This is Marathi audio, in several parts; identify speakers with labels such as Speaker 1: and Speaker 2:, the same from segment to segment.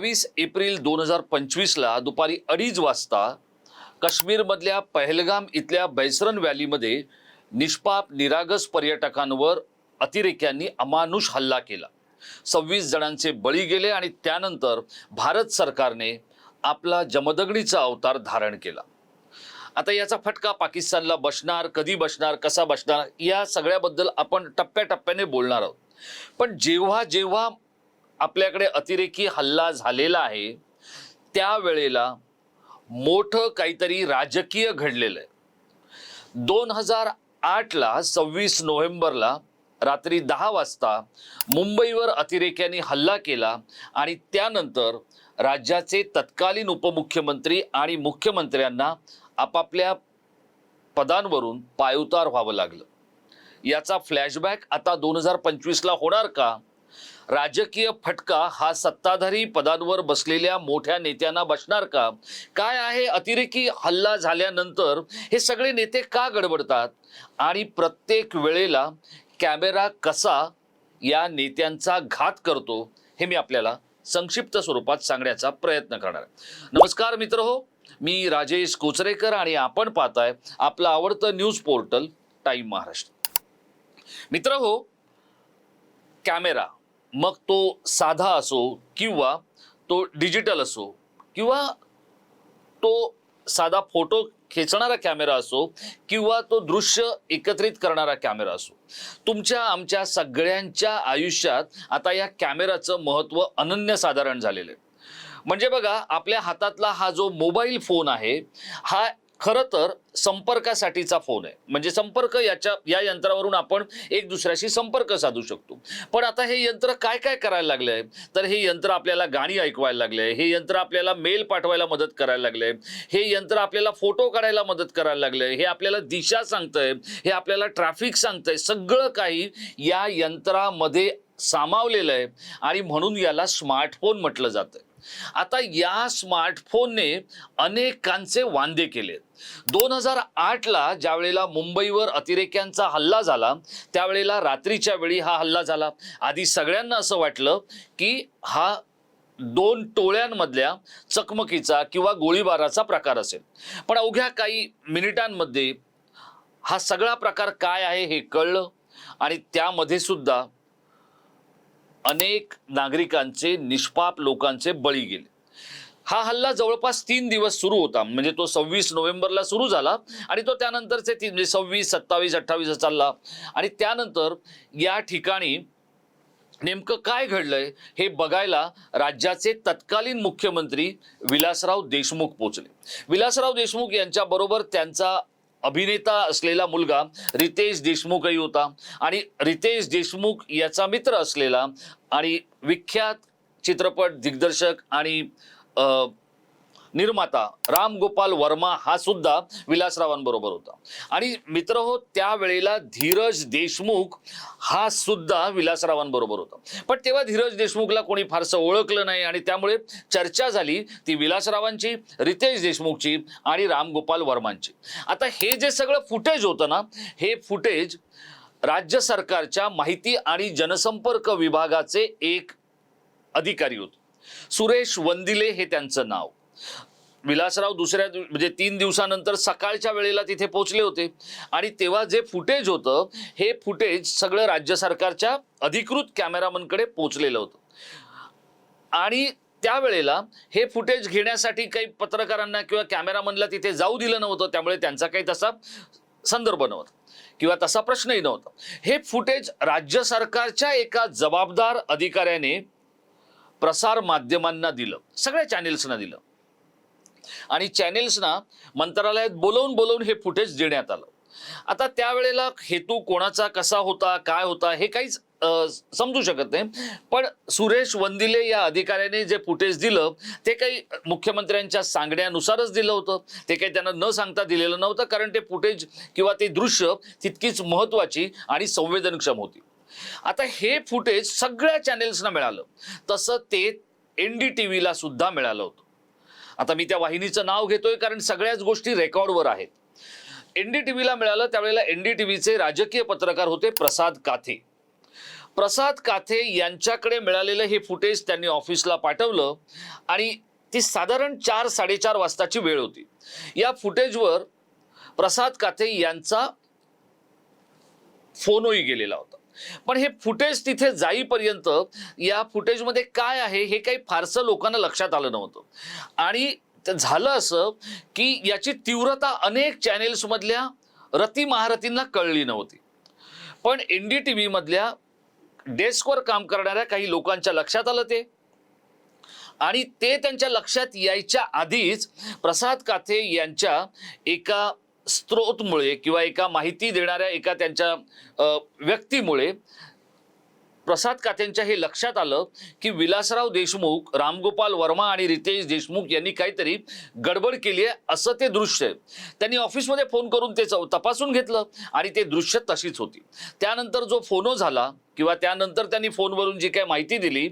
Speaker 1: बावीस एप्रिल दोन हजार पंचवीसला दुपारी अडीच वाजता काश्मीरमधल्या पहलगाम इथल्या बैसरन व्हॅलीमध्ये निष्पाप निरागस पर्यटकांवर अतिरेक्यांनी अमानुष हल्ला केला. सव्वीस जणांचे बळी गेले आणि त्यानंतर भारत सरकारने आपला जमदगडीचा अवतार धारण केला. आता याचा फटका पाकिस्तानला बसणार कधी बसणार कसा बसणार या सगळ्याबद्दल आपण टप्प्याटप्प्याने बोलणार आहोत. पण जेव्हा जेव्हा आपल्याकडे अतिरेकी हल्ला झालेला आहे त्यावेळेला मोठं काहीतरी राजकीय घडलेलं आहे. दोन हजार आठला सव्वीस नोव्हेंबरला रात्री दहा वाजता मुंबईवर अतिरेक्यांनी हल्ला केला आणि त्यानंतर राज्याचे तत्कालीन उपमुख्यमंत्री आणि मुख्यमंत्र्यांना आपापल्या पदांवरून पायउतार व्हावं लागलं. याचा फ्लॅशबॅक आता दोन हजार पंचवीसला होणार का? राजकीय फटका हा सत्ताधारी पदांवर बसलेल्या मोठ्या नेत्यांना बसणार का? काय आहे अतिरेकी हल्ला झाल्यानंतर हे सगळे नेते का गडबडतात? आणि प्रत्येक वेळेला कॅमेरा कसा या नेत्यांचा घात करतो हे मी आपल्याला संक्षिप्त स्वरूपात सांगण्याचा प्रयत्न करणार नमस्कार मित्र हो मी राजेश कोचरेकर आणि आपण पाहताय आपलं आवडतं न्यूज पोर्टल टाईम महाराष्ट्र. मित्र हो कॅमेरा मग तो साधा असो किंवा तो डिजिटल असो किंवा तो साधा फोटो खेचणारा कॅमेरा असो किंवा तो दृश्य एकत्रित करणारा कॅमेरा असो. तुमच्या आमच्या सगळ्यांच्या आयुष्यात आता या कॅमेराचं महत्त्व अनन्यसाधारण झालेलं आहे. म्हणजे बघा आपल्या हातातला हा जो मोबाईल फोन आहे हा खरं तर संपर्कासाठीचा फोन आहे. म्हणजे संपर्क याच्या या यंत्रावरून आपण एक दुसऱ्याशी संपर्क साधू शकतो. पण आता हे यंत्र काय काय करायला लागलं आहे? तर हे यंत्र आपल्याला गाणी ऐकवायला लागलं आहे. हे यंत्र आपल्याला मेल पाठवायला मदत करायला लागलं आहे. हे यंत्र आपल्याला फोटो काढायला मदत करायला लागलं आहे. हे आपल्याला दिशा सांगतंय. हे आपल्याला ट्रॅफिक सांगतंय. सगळं काही या यंत्रामध्ये सामावलेलं आहे. आणि म्हणून याला स्मार्टफोन म्हटलं जातं आता या स्मार्टफोनने अनेकांचे वांदे केले. दोन हजार आठला ज्या वेळेला मुंबईवर अतिरेक्यांचा हल्ला झाला त्यावेळेला रात्रीच्या वेळी हा हल्ला झाला. आधी सगळ्यांना असं वाटलं की हा दोन टोळ्यांमधल्या चकमकीचा किंवा गोळीबाराचा प्रकार असेल. पण अवघ्या काही मिनिटांमध्ये हा सगळा प्रकार काय आहे हे कळलं आणि त्यामध्ये सुद्धा अनेक नागरिकांचे निष्पाप लोकांचे बळी गेले. हा हल्ला जवळपास तीन दिवस सुरू होता. म्हणजे तो सव्वीस नोव्हेंबरला सुरू झाला आणि तो त्यानंतरचे तीन म्हणजे सव्वीस सत्तावीस अठ्ठावीस चालला. आणि त्यानंतर या ठिकाणी नेमकं काय घडलंय हे बघायला राज्याचे तत्कालीन मुख्यमंत्री विलासराव देशमुख पोचले विलासराव देशमुख यांच्याबरोबर त्यांचा अभिनेता असलेला मुलगा रितेश देशमुखही होता. आणि रितेश देशमुख याचा मित्र असलेला आणि विख्यात चित्रपट दिग्दर्शक आणि निर्माता राम गोपाल वर्मा हा सुद्धा विलासरावांबरोबर होता. आणि मित्र हो त्यावेळेला धीरज देशमुख हा सुद्धा विलासरावांबरोबर होता. पण तेव्हा धीरज देशमुखला कोणी फारसं ओळखलं नाही आणि त्यामुळे चर्चा झाली ती विलासरावांची रितेश देशमुखची आणि रामगोपाल वर्मांची. आता हे जे सगळं फुटेज होतं ना हे फुटेज राज्य सरकारच्या माहिती आणि जनसंपर्क विभागाचे एक अधिकारी होते. सुरेश वंदिले हे त्यांचं नाव. विलासराव दुसऱ्या म्हणजे तीन दिवसानंतर सकाळच्या वेळेला तिथे पोहोचले होते. आणि तेव्हा जे फुटेज होतं हे फुटेज सगळं राज्य सरकारच्या अधिकृत कॅमेरामनकडे पोहोचलेलं होतं. आणि त्यावेळेला हे फुटेज घेण्यासाठी काही पत्रकारांना किंवा कॅमेरामनला तिथे जाऊ दिलं नव्हतं. त्यामुळे त्यांचा काही तसा संदर्भ नव्हता किंवा तसा प्रश्नही नव्हता. हे फुटेज राज्य सरकारच्या एका जबाबदार अधिकाऱ्याने प्रसार माध्यमांना दिलं. सगळ्या चॅनेल्सना दिलं. आणि चॅनेल्सना मंत्रालयात बोलवून बोलवून हे फुटेज देण्यात आलं. आता त्यावेळेला हेतू कोणाचा कसा होता काय होता हे काहीच समजू शकत नाही. पण सुरेश वंदिले या अधिकाऱ्याने जे फुटेज दिलं ते काही मुख्यमंत्र्यांच्या सांगण्यानुसारच दिलं होतं. ते काही त्यांना न सांगता दिलेलं नव्हतं कारण ते फुटेज किंवा ते दृश्य तितकीच महत्वाची आणि संवेदनक्षम होती. आता हे फुटेज सगळ्या चॅनेल्सना मिळालं. तसं ते एन डी टी व्हीला सुद्धा मिळालं होतं. आता मी त्या वाहिनीचं नाव घेतोय कारण सगळ्याच गोष्टी रेकॉर्डवर आहेत. एन डी टी व्हीला मिळालं त्यावेळेला एन डी टी व्हीचे राजकीय पत्रकार होते प्रसाद काथे. प्रसाद काथे यांच्याकडे मिळालेलं हे फुटेज त्यांनी ऑफिसला पाठवलं आणि ती साधारण चार साडेचार वाजताची वेळ होती. या फुटेजवर प्रसाद काथे यांचा फोनही गेलेला होता. पण हे फुटेज तिथे जाईपर्यंत या फुटेजमध्ये काय आहे हे काही फारसं लोकांना लक्षात आलं नव्हतं. आणि झालं असं की याची तीव्रता अनेक चॅनेल्समधल्या रती महारथींना कळली नव्हती. पण एन डी टी व्हीमधल्या डेस्कवर काम करणाऱ्या काही लोकांच्या लक्षात आलं ते. आणि ते त्यांच्या लक्षात यायच्या आधीच प्रसाद काथे यांच्या एका स्त्रोतमुळे किंवा एका माहिती देणाऱ्या एका त्यांच्या व्यक्तीमुळे प्रसाद काथेंच्या हे लक्षात आलं की विलासराव देशमुख रामगोपाल वर्मा आणि रितेश देशमुख यांनी काहीतरी गडबड केली आहे असं ते दृश्य आहे. त्यांनी ऑफिसमध्ये फोन करून ते चौ- तपासून घेतलं आणि ते दृश्य तशीच होती. त्यानंतर जो फोनो झाला किंवा त्यानंतर त्यांनी फोनवरून जी काही माहिती दिली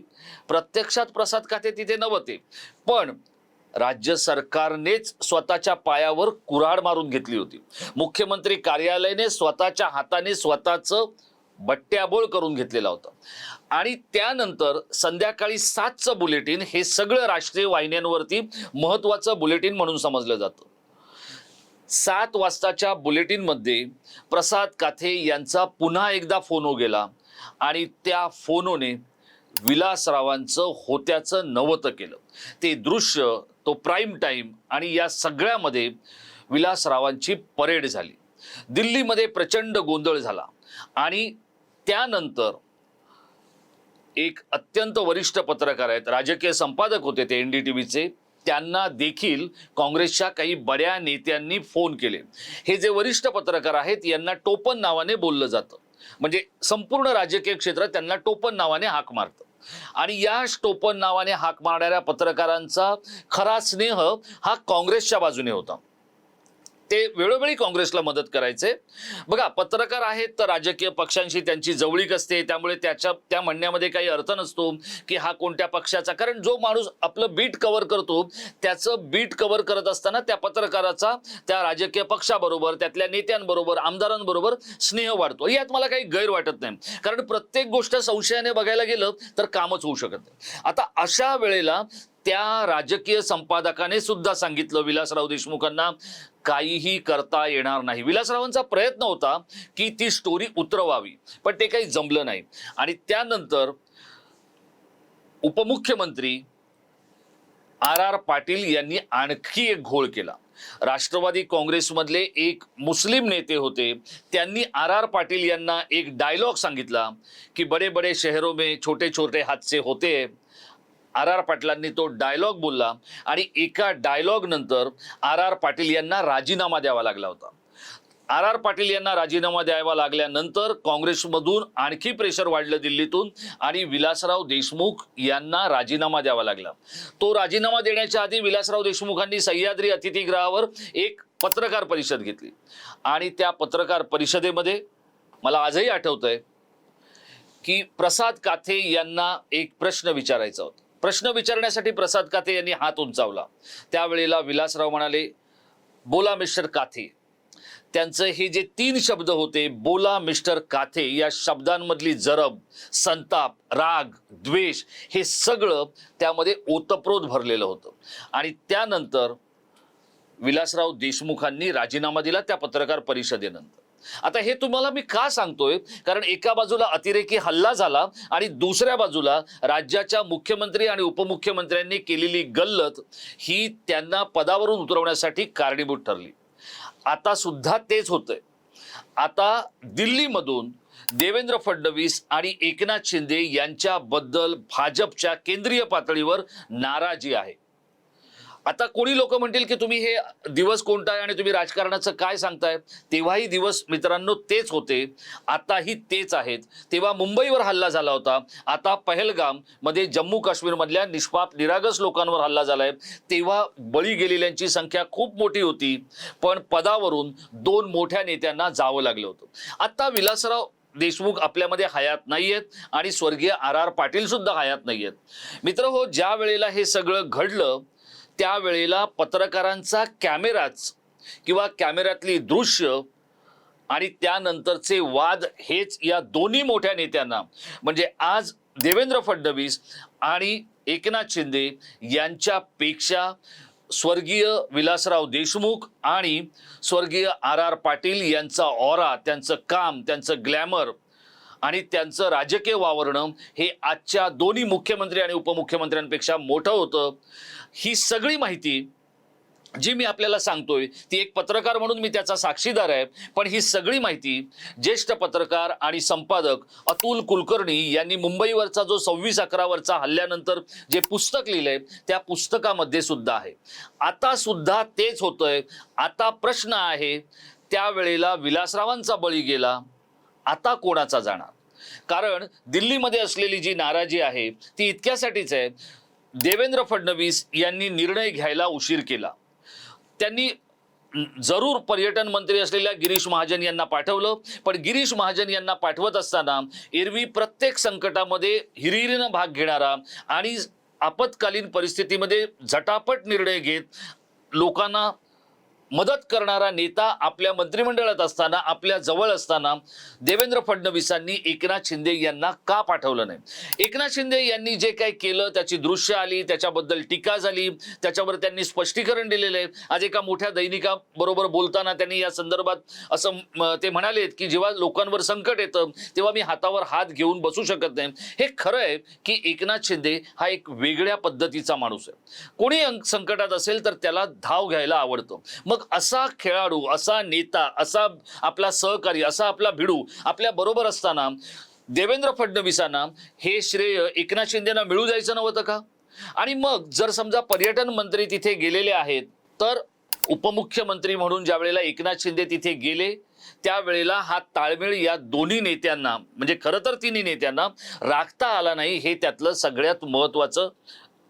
Speaker 1: प्रत्यक्षात प्रसाद काते तिथे नव्हते. पण राज्य सरकारनेच स्वतःच्या पायावर कुऱ्हाड मारून घेतली होती. मुख्यमंत्री कार्यालयाने स्वतःच्या हाताने स्वतःचं बट्ट्याबोळ करून घेतलेला होता. आणि त्यानंतर संध्याकाळी सातचं बुलेटिन हे सगळं राष्ट्रीय वाहिन्यांवरती महत्वाचं बुलेटिन म्हणून समजलं जातं. सात वाजताच्या बुलेटिनमध्ये प्रसाद काथे यांचा पुन्हा एकदा फोनो गेला आणि त्या फोनोने विलासरावांचं होत्याचं नवतं केलं. ते दृश्य तो प्राईम टाईम आणि या सगळ्यामध्ये विलासरावांची परेड झाली. दिल्लीमध्ये प्रचंड गोंधळ झाला आणि त्यानंतर एक अत्यंत वरिष्ठ पत्रकार आहेत राजकीय संपादक होते ते एन डी टी व्हीचे त्यांना देखील काँग्रेसच्या काही बड्या नेत्यांनी फोन केले. हे जे वरिष्ठ पत्रकार आहेत यांना टोपन नावाने बोललं जातं. म्हणजे संपूर्ण राजकीय क्षेत्रात त्यांना टोपन नावाने हाक मारतं. आणि या टोपन नावाने हाक मारणाऱ्या पत्रकारांचा खरा स्नेह हा काँग्रेसच्या बाजूने होता. ते वेळोवेळी काँग्रेसला मदत करायचे. बघा पत्रकार आहेत तर राजकीय पक्षांशी त्यांची जवळीक असते त्यामुळे त्याच्या त्या म्हणण्यामध्ये काही अर्थ नसतो की हा कोणत्या पक्षाचा. कारण जो माणूस आपलं बीट कव्हर करतो त्याचं बीट कव्हर करत असताना त्या पत्रकाराचा त्या राजकीय पक्षाबरोबर त्यातल्या नेत्यांबरोबर आमदारांबरोबर स्नेह वाढतो. यात मला काही गैर वाटत नाही. कारण प्रत्येक गोष्ट संशयाने बघायला गेलं तर कामच होऊ शकत नाही. आता अशा वेळेला त्या राजकीय संपादकाने सुद्धा सांगितलं विलासराव देशमुखांना काहीही करता येणार नाही. विलासरावांचा प्रयत्न होता की ती स्टोरी उतरवावी पण ते काही जमलं नाही. आणि त्यानंतर उपमुख्यमंत्री आर आर पाटील यांनी आणखी एक घोळ केला. राष्ट्रवादी काँग्रेसमधले एक मुस्लिम नेते होते त्यांनी आर आर पाटील यांना एक डायलॉग सांगितला की बडे बडे शहरों में छोटे छोटे हादसे होते आर आर पाटलांनी तो डायलॉग बोलला आणि एका डायलॉग नंतर आर आर पाटील यांना राजीनामा द्यावा लागला होता. आर आर पाटील यांना राजीनामा द्यावा लागल्यानंतर काँग्रेसमधून आणखी प्रेशर वाढलं दिल्लीतून आणि विलासराव देशमुख यांना राजीनामा द्यावा लागला. तो राजीनामा देण्याच्या आधी विलासराव देशमुखांनी सह्याद्री अतिथीगृहावर एक पत्रकार परिषद घेतली. आणि त्या पत्रकार परिषदेमध्ये मला आजही आठवतंय की प्रसाद काथे यांना एक प्रश्न विचारायचा होता. प्रश्न विचारण्यासाठी प्रसाद काथे यांनी हात उंचावला. त्यावेळेला विलासराव म्हणाले बोला मिस्टर काथे. त्यांचं हे जे तीन शब्द होते बोला मिस्टर काथे या शब्दांमधली जरब संताप राग द्वेष हे सगळं त्यामध्ये ओतप्रोत भरलेलं होतं. आणि त्यानंतर विलासराव देशमुखांनी राजीनामा दिला त्या पत्रकार परिषदेनंतर आता हे तुम्हाला मी का सांगतोय? कारण एका बाजूला अतिरेकी हल्ला झाला आणि दुसऱ्या बाजूला राज्याच्या मुख्यमंत्री आणि उपमुख्यमंत्र्यांनी केलेली गल्लत ही त्यांना पदावरून उतरवण्यासाठी कारणीभूत ठरली. आता सुद्धा तेच होतंय. आता दिल्लीमधून देवेंद्र फडणवीस आणि एकनाथ शिंदे यांच्याबद्दल भाजपच्या केंद्रीय पातळीवर नाराजी आहे. आता कोणी लोक म्हणतील की तुम्ही हे दिवस कोणता आहे आणि तुम्ही राजकारणाचं काय सांगताय? तेव्हाही दिवस मित्रांनो तेच होते. आताही तेच आहेत. तेव्हा मुंबईवर हल्ला झाला होता. आता पहलगाममध्ये जम्मू काश्मीरमधल्या निष्पाप निरागस लोकांवर हल्ला झालाय. तेव्हा बळी गेलेल्यांची संख्या खूप मोठी होती. पण पदावरून दोन मोठ्या नेत्यांना जावं लागलं होतं. आता विलासराव देशमुख आपल्यामध्ये हयात नाही आहेत आणि स्वर्गीय आर आर पाटील सुद्धा हयात आहेत मित्र हो ज्या वेळेला हे सगळं घडलं त्यावेळेला पत्रकारांचा कॅमेराच किंवा कॅमेऱ्यातली दृश्य आणि त्यानंतरचे वाद हेच या दोन्ही मोठ्या नेत्यांना. म्हणजे आज देवेंद्र फडणवीस आणि एकनाथ शिंदे यांच्यापेक्षा स्वर्गीय विलासराव देशमुख आणि स्वर्गीय आर आर पाटील यांचा ऑरा त्यांचं काम त्यांचं ग्लॅमर आणि त्यांचं राजकीय वावरणं हे आजच्या दोन्ही मुख्यमंत्री आणि उपमुख्यमंत्र्यांपेक्षा मोठं होतं. ही सगळी माहिती जी मी आपल्याला सांगतोय ती एक पत्रकार म्हणून मी त्याचा साक्षीदार आहे. पण ही सगळी माहिती ज्येष्ठ पत्रकार आणि संपादक अतुल कुलकर्णी यांनी मुंबईवरचा जो सव्वीस अकरावरचा हल्ल्यानंतर जे पुस्तक लिहिलंय त्या पुस्तकामध्ये सुद्धा आहे. आता सुद्धा तेच होतंय. आता प्रश्न आहे त्यावेळेला विलासरावांचा बळी गेला. आता कोणाचा जाणार? कारण दिल्लीमध्ये असलेली जी नाराजी आहे ती इतक्यासाठीच आहे. देवेंद्र फडणवीस यांनी निर्णय घ्यायला उशीर केला. त्यांनी जरूर पर्यटन मंत्री असलेल्या गिरीश महाजन यांना पाठवलं पण गिरीश महाजन यांना पाठवत असताना एरवी प्रत्येक संकटामध्ये हिरिरीनं भाग घेणारा आणि आपत्कालीन परिस्थितीमध्ये झटापट निर्णय घेत लोकांना मदत करणारा नेता आपल्या मंत्रिमंडळात असताना आपल्या जवळ असताना देवेंद्र फडणवीसांनी एकनाथ शिंदे यांना का पाठवलं नाही? एकनाथ शिंदे यांनी जे काही केलं त्याची दृश्य आली त्याच्याबद्दल टीका झाली त्याच्यावर त्यांनी स्पष्टीकरण दिलेलं आहे. आज एका मोठ्या दैनिकाबरोबर बोलताना त्यांनी या संदर्भात असं ते म्हणालेत की जेव्हा लोकांवर संकट येतं तेव्हा मी हातावर हात घेऊन बसू शकत नाही. हे खरं आहे की एकनाथ शिंदे हा एक वेगळ्या पद्धतीचा माणूस आहे. कोणी अंक- संकटात असेल तर त्याला धाव घ्यायला आवडतं. मग असा खेळाडू असा नेता असा आपला सहकारी असा आपला भिडू आपल्या बरोबर असताना देवेंद्र फडणवीसांना हे श्रेय एकनाथ शिंदेना मिळू जायचं नव्हतं का? आणि मग जर समजा पर्यटन मंत्री तिथे गेलेले आहेत तर उपमुख्यमंत्री म्हणून ज्या वेळेला एकनाथ शिंदे तिथे गेले त्यावेळेला हा ताळमेळ या दोन्ही नेत्यांना म्हणजे खरं तर तिन्ही नेत्यांना राखता आला नाही हे त्यातलं सगळ्यात महत्वाचं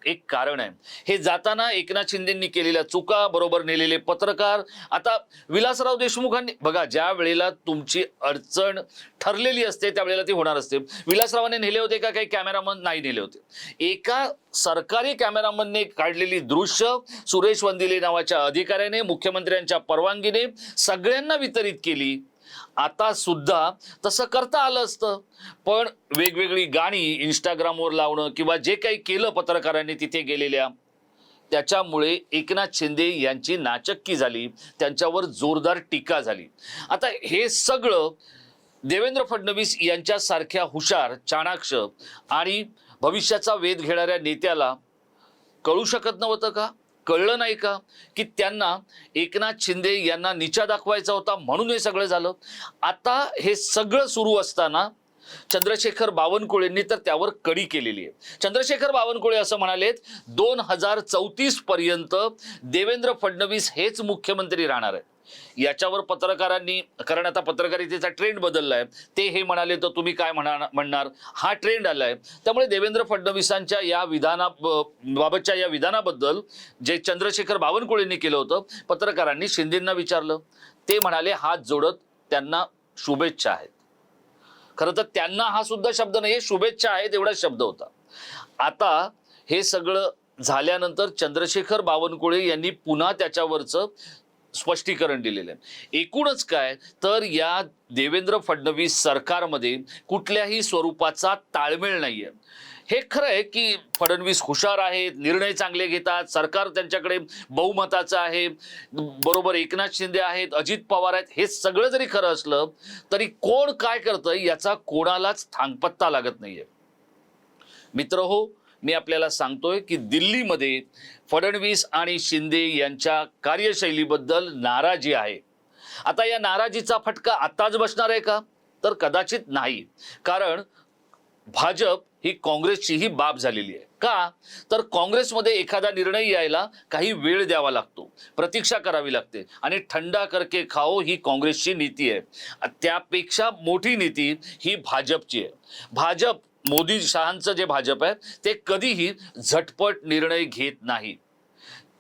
Speaker 1: एक कारण आहे. हे जाताना एकनाथ शिंदेंनी केलेल्या चुका बरोबर नेलेले पत्रकार आता विलासराव देशमुखांनी बघा ज्या वेळेला तुमची अडचण ठरलेली असते त्यावेळेला ती होणार असते. विलासरावाने नेले होते का? काही कॅमेरामन नाही नेले होते. एका सरकारी कॅमेरामनने काढलेली दृश्य सुरेश वंदिले नावाच्या अधिकाऱ्याने मुख्यमंत्र्यांच्या परवानगीने सगळ्यांना वितरित केली. आता सुद्धा तसं करता आलं असतं. पण वेगवेगळी गाणी इंस्टाग्रामवर लावणं किंवा जे काही केलं पत्रकारांनी तिथे गेलेल्या त्याच्यामुळे एकनाथ शिंदे यांची नाचक्की झाली त्यांच्यावर जोरदार टीका झाली. आता हे सगळं देवेंद्र फडणवीस यांच्यासारख्या हुशार चाणाक्ष आणि भविष्याचा वेध घेणाऱ्या नेत्याला कळू शकत नव्हतं का? कळलं नाही का की त्यांना एकनाथ शिंदे यांना निचा दाखवायचा होता म्हणून हे सगळं झालं? आता हे सगळं सुरू असताना चंद्रशेखर बावनकुळेंनी तर त्यावर कडी केलेली आहे. चंद्रशेखर बावनकुळे असं म्हणालेत दोन हजार चौतीस पर्यंत देवेंद्र फडणवीस हेच मुख्यमंत्री राहणार आहे याच्यावर पत्रकारांनी कारण आता पत्रकारितेचा ट्रेंड बदललाय. ते हे म्हणाले तर तुम्ही काय म्हणा म्हणणार? हा ट्रेंड आलाय. त्यामुळे देवेंद्र फडणवीसांच्या या विधाना बाबतच्या या विधानाबद्दल जे चंद्रशेखर बावनकुळेंनी केलं होतं पत्रकारांनी शिंदेंना विचारलं. ते म्हणाले हात जोडत त्यांना शुभेच्छा आहेत. खरं तर त्यांना हा सुद्धा शब्द नाही शुभेच्छा आहेत एवढा शब्द होता. आता हे सगळं झाल्यानंतर चंद्रशेखर बावनकुळे यांनी पुन्हा त्याच्यावरचं स्पष्टीकरण दिलेलं आहे. एकूणच काय तर या देवेंद्र फडणवीस सरकारमध्ये कुठल्याही स्वरूपाचा ताळमेळ नाहीये. हे खरं आहे की फडणवीस हुशार आहेत निर्णय चांगले घेतात सरकार त्यांच्याकडे बहुमताचं आहे बरोबर एकनाथ शिंदे आहेत अजित पवार आहेत हे सगळं जरी खरं असलं तरी कोण काय करतंय याचा कोणालाच थांगपत्ता लागत नाहीये. मित्र हो मी आपल्याला सांगतोय की दिल्लीमध्ये फडणवीस आणि शिंदे यांच्या कार्यशैलीबद्दल नाराजी आहे. आता या नाराजीचा फटका आताच बसणार आहे का? तर कदाचित नाही. कारण भाजप ही काँग्रेसची ही बाब झालेली आहे. का? तर काँग्रेसमध्ये एखादा निर्णय यायला काही वेळ द्यावा लागतो. प्रतीक्षा करावी लागते. आणि थंडा करके खाओ ही काँग्रेसची नीती आहे. त्यापेक्षा मोठी नीती ही भाजपची आहे. भाजप मोदी शहांचं जे भाजप आहे ते कधीही झटपट निर्णय घेत नाही.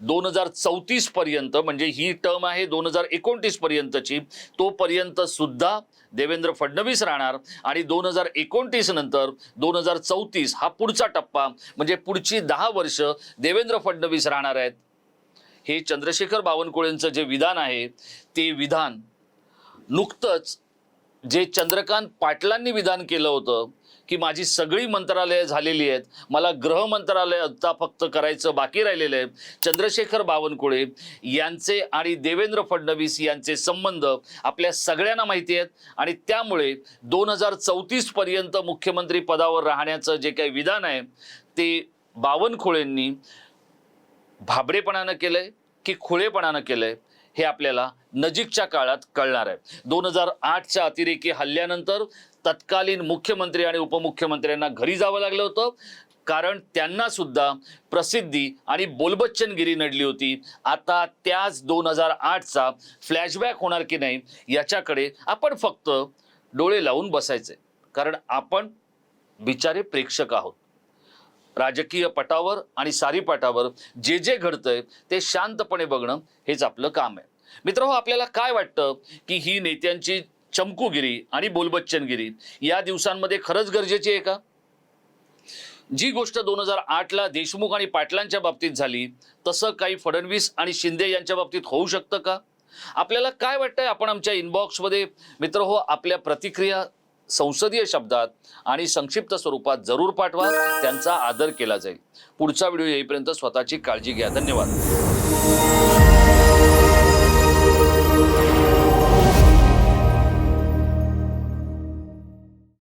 Speaker 1: दोन हजार चौतीस पर्यंत म्हणजे ही टर्म आहे दोन हजार एकोणतीस पर्यंतची तोपर्यंत सुद्धा देवेंद्र फडणवीस राहणार आणि दोन हजार एकोणतीस नंतर दोन हजार चौतीस हा पुढचा टप्पा म्हणजे पुढची दहा वर्ष देवेंद्र फडणवीस राहणार आहेत. हे चंद्रशेखर बावनकुळेंचं जे विधान आहे ते विधान नुकतंच जे चंद्रकांत पाटलांनी विधान केलं होतं की माझी सगळी मंत्रालयं झालेली आहेत मला गृह मंत्रालय आता फक्त करायचं बाकी राहिलेलं आहे चंद्रशेखर बावनकुळे यांचे आणि देवेंद्र फडणवीस यांचे संबंध आपल्या सगळ्यांना माहिती आहेत आणि त्यामुळे दोन हजार चौतीसपर्यंत मुख्यमंत्री पदावर राहण्याचं जे काही विधान आहे ते बावनकुळेंनी भाबडेपणानं आहे की खुळेपणानं केलं आहे हे आपल्याला नजीकच्या काळात कळणार आहे. दोन हजार आठच्या अतिरेकी हल्ल्यानंतर तत्कालीन मुख्यमंत्री आणि उपमुख्यमंत्र्यांना घरी जावं लागलं होतं. कारण त्यांना सुद्धा प्रसिद्धी आणि बोलबच्चनगिरी नडली होती. आता त्याच दोन हजार आठचा फ्लॅशबॅक होणार की नाही याच्याकडे आपण फक्त डोळे लावून बसायचे कारण आपण बिचारे प्रेक्षक आहोत. राजकीय पटावर आणि सारी पटावर जे जे घडतंय ते शांतपणे बघणं हेच आपलं काम आहे. मित्र आपल्याला काय वाटतं की ही नेत्यांची चमकूगिरी आणि बोलबच्चनगिरी या दिवसांमध्ये खरंच गरजेची आहे का? जी गोष्ट दोन हजार आठला देशमुख आणि पाटलांच्या बाबतीत झाली तसं काही फडणवीस आणि शिंदे यांच्या बाबतीत होऊ शकतं का? आपल्याला काय वाटतंय? आपण आमच्या इनबॉक्समध्ये मित्र हो आपल्या प्रतिक्रिया संसदीय शब्दात आणि संक्षिप्त स्वरूपात जरूर पाठवा त्यांचा आदर केला जाईल. पुढचा व्हिडिओ येईपर्यंत स्वतःची काळजी घ्या. धन्यवाद.